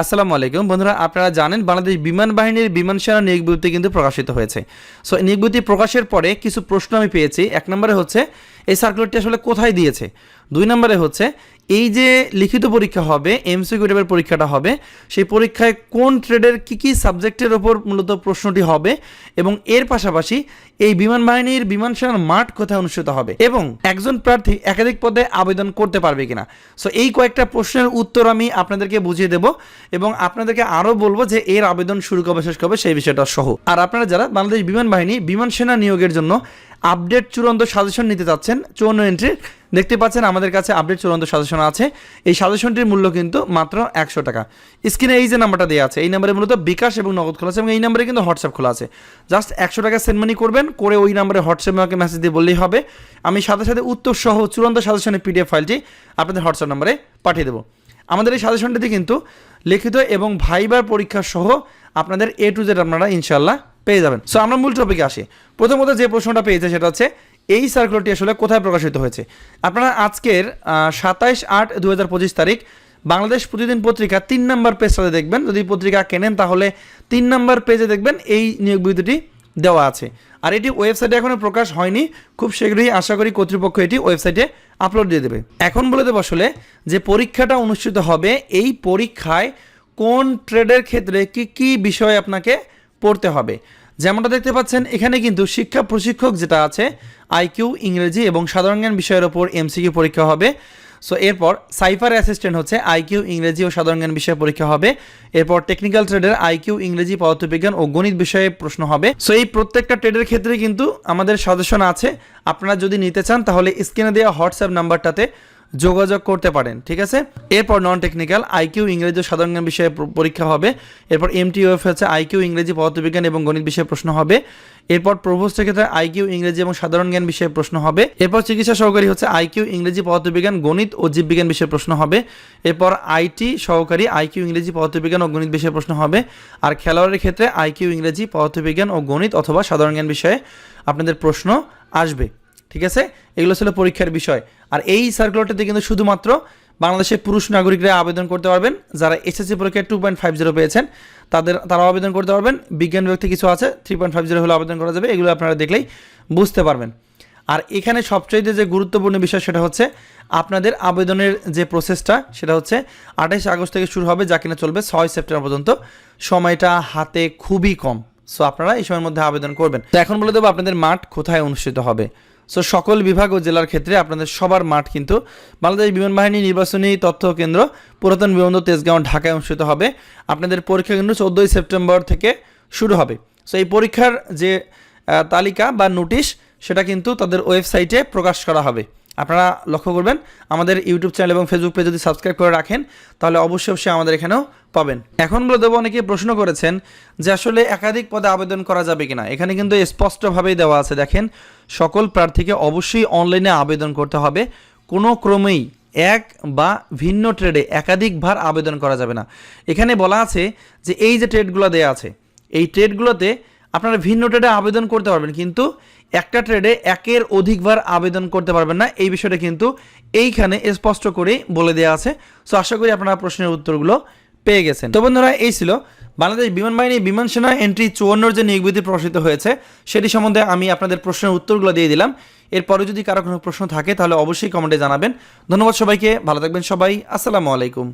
আসসালামু আলাইকুম। বন্ধুরা, আপনারা জানেন বাংলাদেশ বিমান বাহিনীর বিমান সেনা নিয়োগ কিন্তু প্রকাশিত হয়েছে। সো নিয়োগ প্রকাশের পরে কিছু প্রশ্ন আমি পেয়েছি। এক নম্বরে হচ্ছে, এই সার্কুলারটি আসলে কোথায় দিয়েছে? দুই নম্বরে হচ্ছে এই যে লিখিত পরীক্ষা হবে এমসিকিউ টাইপের পরীক্ষাটা হবে, সেই পরীক্ষায় কোন ট্রেডের কি কি সাবজেক্টের ওপর মূলত প্রশ্নটি হবে এবং এর পাশাপাশি এই বিমান বাহিনীর বিমান সেনার মাঠ কোথায় অনুষ্ঠিত হবে এবং একজন প্রার্থী একাধিক পদে আবেদন করতে পারবে কিনা? সো এই কয়েকটা প্রশ্নের উত্তর আমি আপনাদেরকে বুঝিয়ে দেব এবং আপনাদেরকে আরও বলব যে এর আবেদন শুরু কবে, শেষ কবে, সেই বিষয়টা সহ। আর আপনারা যারা বাংলাদেশ বিমান বাহিনী বিমান সেনা নিয়োগের জন্য আপডেট চূড়ান্ত সাজেশন নিতে চাচ্ছেন চৌন্ন এন্ট্রির দেখতে পাচ্ছেন আমাদের কাছে আপডেট চূড়ান্ত সাজেশন আছে। এই সাজেশনটির মূল্য কিন্তু মাত্র একশো টাকা। স্ক্রিনে এই যে নাম্বারটা দেওয়া আছে, এই নাম্বারে মূলত বিকাশ এবং নগদ খোলা আছে এবং এই নাম্বারে কিন্তু হোয়াটসঅ্যাপ খোলা আছে। জাস্ট একশো টাকা সেন্ড মানি করবেন, করে ওই নাম্বারে হোয়াটসঅ্যাপে আমাকে মেসেজ দিয়ে বললেই হবে। আমি সাথে সাথে উত্তর সহ চূড়ান্ত সাজেশনের পিডিএফ ফাইলটি আপনাদের হোয়াটসঅ্যাপ নাম্বারে পাঠিয়ে দেবো। আমাদের এই সাজেশনটিতে কিন্তু লিখিত এবং ভাইবার পরীক্ষা সহ আপনাদের এ টু জেড আপনারা ইনশাল্লাহ পেয়ে যাবেন। সো আমরা মূল টপিকে আসি। প্রথমত যে প্রশ্নটা পেয়েছে সেটা হচ্ছে, এই সার্কুলারটি আসলে কোথায় প্রকাশিত হয়েছে? আপনারা আজকের সাতাইশ আট দু তারিখ, বাংলাদেশ প্রতিদিন পত্রিকা তিন নম্বর পেজটাতে দেখবেন। যদি পত্রিকা কেনেন, তাহলে তিন নম্বর পেজে দেখবেন এই নিয়োগ বিজ্ঞপ্তিটি দেওয়া আছে। আর এটি ওয়েবসাইটে এখনও প্রকাশ হয়নি। খুব শীঘ্রই আশা করি কর্তৃপক্ষ এটি ওয়েবসাইটে আপলোড দিয়ে দেবে। এখন বলে দেবো আসলে যে পরীক্ষাটা অনুষ্ঠিত হবে, এই পরীক্ষায় কোন ট্রেডের ক্ষেত্রে কি কি বিষয় আপনাকে পড়তে হবে। যেমনটা দেখতে পাচ্ছেন, এখানে কিন্তু শিক্ষা প্রশিক্ষক যেটা আছে আইকিউ ইংরেজি এবং সাধারণ জ্ঞান বিষয়ের ওপর এমসিকিউ পরীক্ষা হবে। সো এরপর সাইফার অ্যাসিস্ট্যান্ট হচ্ছে আইকিউ ইংরেজি ও সাধারণ জ্ঞান বিষয়ে পরীক্ষা হবে। এরপর টেকনিক্যাল ট্রেডের আইকিউ ইংরেজি, পদার্থবিজ্ঞান ও গণিত বিষয়ে প্রশ্ন হবে। সো এই প্রত্যেকটা ট্রেডের ক্ষেত্রে কিন্তু আমাদের সাজেশন আছে। আপনারা যদি নিতে চান, তাহলে স্ক্রিনে দেওয়া হোয়াটসঅ্যাপ নাম্বারটাতে যোগাযোগ করতে পারেন, ঠিক আছে? এরপর নন টেকনিক্যাল আইকিউ ইংরেজি ও সাধারণ জ্ঞান বিষয়ে পরীক্ষা হবে। এরপর এমটিওএফ হচ্ছে আইকিউ ইংরেজি পদার্থবিজ্ঞান এবং গণিত বিষয়ে প্রশ্ন হবে। এরপর প্রভোস্টের ক্ষেত্রে আইকিউ ইংরেজি এবং সাধারণ জ্ঞান বিষয়ে প্রশ্ন হবে। এরপর চিকিৎসা সহকারী হচ্ছে আইকিউ ইংরেজি পদার্থবিজ্ঞান, গণিত ও জীববিজ্ঞান বিষয়ে প্রশ্ন হবে। এরপর আইটি সহকারী আইকিউ ইংরেজি পদার্থবিজ্ঞান ও গণিত বিষয়ে প্রশ্ন হবে। আর খেলোয়াড়ের ক্ষেত্রে আইকিউ ইংরেজি পদার্থবিজ্ঞান ও গণিত অথবা সাধারণ জ্ঞান বিষয়ে আপনাদের প্রশ্ন আসবে। ঠিক আছে? এগুলো ছিল পরীক্ষার বিষয়। আর এই সার্কুলারটিতে কিন্তু শুধুমাত্র বাংলাদেশের পুরুষ নাগরিকরা আবেদন করতে পারবেন। যারা এসএসসি পরীক্ষায় টু পয়েন্ট ফাইভ জিরো পেয়েছেন, তাদের, তারাও আবেদন করতে পারবেন। বিজ্ঞান বিভাগ কিছু আছে থ্রি পয়েন্ট ফাইভ জিরো হলে আবেদন করা যাবে। এগুলো আপনারা দেখলেই বুঝতে পারবেন। আর এখানে সবচাইতে যে গুরুত্বপূর্ণ বিষয় সেটা হচ্ছে, আপনাদের আবেদনের যে প্রসেসটা সেটা হচ্ছে আঠাইশ আগস্ট থেকে শুরু হবে, যা কিনা চলবে ছয় সেপ্টেম্বর পর্যন্ত। সময়টা হাতে খুবই কম। সো আপনারা এই সময়ের মধ্যে আবেদন করবেন। তো এখন বলে দেবো আপনাদের মাঠ কোথায় অনুষ্ঠিত হবে। সো সকল বিভাগ ও জেলার ক্ষেত্রে আপনাদের সবার মাঠ কিন্তু বাংলাদেশ বিমান বাহিনী নির্বাচনী তথ্য কেন্দ্র পুরাতন বিমানবন্দর তেজগাঁও, ঢাকায় অনুষ্ঠিত হবে। আপনাদের পরীক্ষা কিন্তু চোদ্দোই সেপ্টেম্বর থেকে শুরু হবে। সো এই পরীক্ষার যে তালিকা বা নোটিশ, সেটা কিন্তু তাদের ওয়েবসাইটে প্রকাশ করা হবে। আপনারা লক্ষ্য করবেন, আমাদের ইউটিউব চ্যানেল এবং ফেসবুক পেজ যদি সাবস্ক্রাইব করে রাখেন, তাহলে অবশ্যই অবশ্যই আমাদের এখানেও পাবেন। এখন বলে দেবো, অনেকে প্রশ্ন করেছেন যে আসলে একাধিক পদে আবেদন করা যাবে কিনা? এখানে কিন্তু স্পষ্টভাবেই দেওয়া আছে। দেখেন সকল প্রার্থীকে অবশ্যই অনলাইনে আবেদন করতে হবে। কোনো ক্রমেই এক বা ভিন্ন ট্রেডে একাধিকবার আবেদন করা যাবে না। এখানে বলা আছে যে এই যে ট্রেডগুলো দেওয়া আছে, এই ট্রেডগুলোতে আপনারা ভিন্ন ট্রেডে আবেদন করতে পারবেন, কিন্তু একটা ট্রেডে একের অধিকবার আবেদন করতে পারবেন না। এই বিষয়টা কিন্তু এইখানে স্পষ্ট করে বলে দেওয়া আছে। সো আশা করি আপনারা প্রশ্নের উত্তরগুলো পেয়ে গেছেন। তো বন্ধুরা, এই ছিল বাংলাদেশ বিমান বাহিনী বিমান সেনা এন্ট্রি চুয়ান্নর যে নিয়োগ বিধি প্রকাশিত হয়েছে। সেটি সম্বন্ধে আমি আপনাদের প্রশ্নের উত্তরগুলো দিয়ে দিলাম। এরপরে যদি কারও কোনো প্রশ্ন থাকে, তাহলে অবশ্যই কমেন্টে জানাবেন। ধন্যবাদ সবাইকে, ভালো থাকবেন সবাই। আসসালামু আলাইকুম।